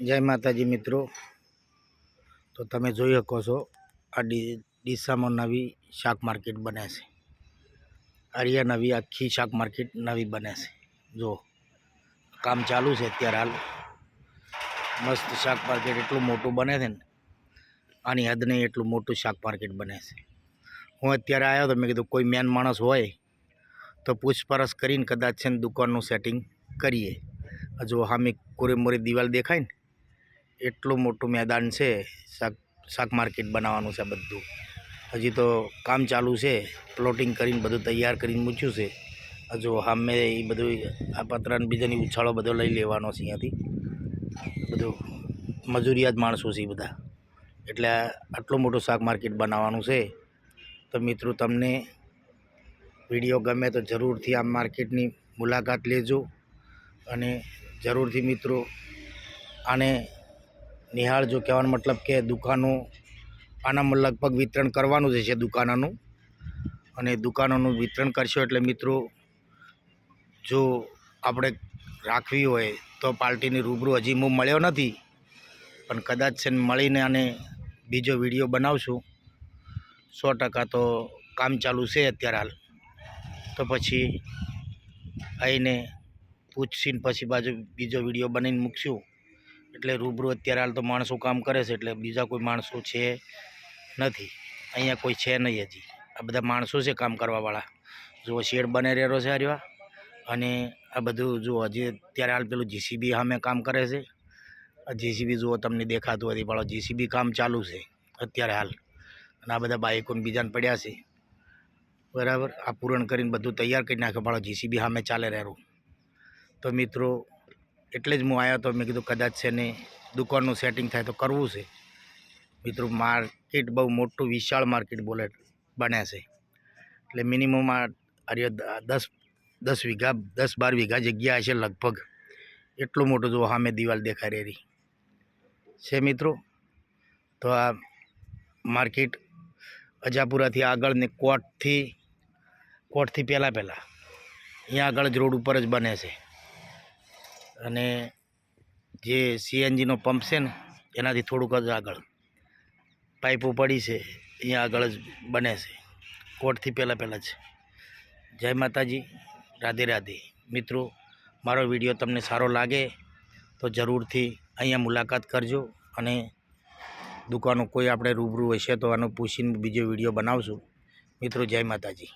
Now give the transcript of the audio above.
જય માતાજી મિત્રો. તો તમે જોઈ શકો છો, આ ડીસામાં નવી શાક માર્કેટ બને છે. અરિયા નવી આખી શાક માર્કેટ નવી બને છે. જો, કામ ચાલુ છે અત્યારે હાલ. મસ્ત શાક માર્કેટ એટલું મોટું બને છે ને, આની હદ નહીં એટલું મોટું શાક માર્કેટ બને છે. હું અત્યારે આવ્યો તો મેં કીધું, કોઈ મેન માણસ હોય તો પૂછપરછ કરીને કદાચ છે ને દુકાનનું સેટિંગ કરીએ. જો સામે કોરેમોરી દિવાલ દેખાય ને એટલું મોટું મેદાન છે, શાક શાક માર્કેટ બનાવવાનું છે બધું. હજી તો કામ ચાલુ છે પ્લોટિંગ કરીને બધું તૈયાર કરીને મૂક્યું છે. હજુ સામે એ બધું આ પતરાને બીજાની ઉછાળો બધો લઈ લેવાનો છે અહીંયાથી. બધું મજૂરિયાત માણસો છે બધા. એટલે આટલું મોટું શાક માર્કેટ બનાવવાનું છે. તો મિત્રો તમને વીડિયો ગમે તો જરૂરથી આ માર્કેટની મુલાકાત લેજો. અને જરૂરથી મિત્રો આને નિહાળજો કહેવાનો મતલબ કે દુકાનો આનામાં લગભગ વિતરણ કરવાનું જ છે દુકાનોનું. અને દુકાનોનું વિતરણ કરશો એટલે મિત્રો, જો આપણે રાખવી હોય તો પાર્ટીની રૂબરૂ હજી હું મળ્યો નથી, પણ કદાચ છે મળીને અને બીજો વીડિયો બનાવશું. સો ટકા તો કામ ચાલુ છે અત્યારે હાલ. તો પછી આવીને પૂછીને પછી બાજુ બીજો વીડિયો બનાવીને મૂકશું. એટલે રૂબરૂ અત્યારે હાલ તો માણસો કામ કરે છે, એટલે બીજા કોઈ માણસો છે નથી. અહીંયા કોઈ છે નહીં હજી. આ બધા માણસો છે કામ કરવાવાળા. જુઓ, શેડ બને રહેલો છે હરવા અને આ બધું જુઓ, હજી અત્યારે હાલ પેલું જીસીબી સામે કામ કરે છે. જીસીબી જુઓ, તમને દેખાતું હતી પણ જીસીબી કામ ચાલુ છે અત્યારે હાલ. અને આ બધા બાઇકોને બીજાને પડ્યા છે. બરાબર? આ પૂરણ કરીને બધું તૈયાર કરી નાખે પણ જીસીબી સામે ચાલે રહેવું તો મિત્રો એટલે જ હું આવ્યો તો મેં કીધું કદાચ છે ને દુકાનનું સેટિંગ થાય તો કરવું છે. મિત્રો માર્કેટ બહુ મોટું, વિશાળ માર્કેટ બોલે બને છે. એટલે મિનિમમ આ અરે દસ દસ વીઘા, દસ બાર વીઘા જગ્યા હશે લગભગ. એટલું મોટું જો સામે દિવાલ દેખાઈ રહી છે મિત્રો? તો આ માર્કેટ અજાપુરાથી આગળ ને કોટથી કોટથી પહેલાં પહેલાં. અહીંયા આગળ જ રોડ ઉપર જ બને છે. અને જે સીએનજીનો પંપ છે ને, એનાથી થોડુંક જ આગળ. પાઇપો પડી છે, અહીંયા આગળ જ બને છે. કોર્ટથી પહેલાં પહેલાં જ. જય માતાજી, રાધે રાધે. મિત્રો, મારો વીડિયો તમને સારો લાગે તો જરૂરથી અહીંયા મુલાકાત કરજો અને દુકાનો કોઈ આપણે રૂબરૂ હશે તો આનું પૂછીને બીજો વીડિયો બનાવશું. મિત્રો, જય માતાજી.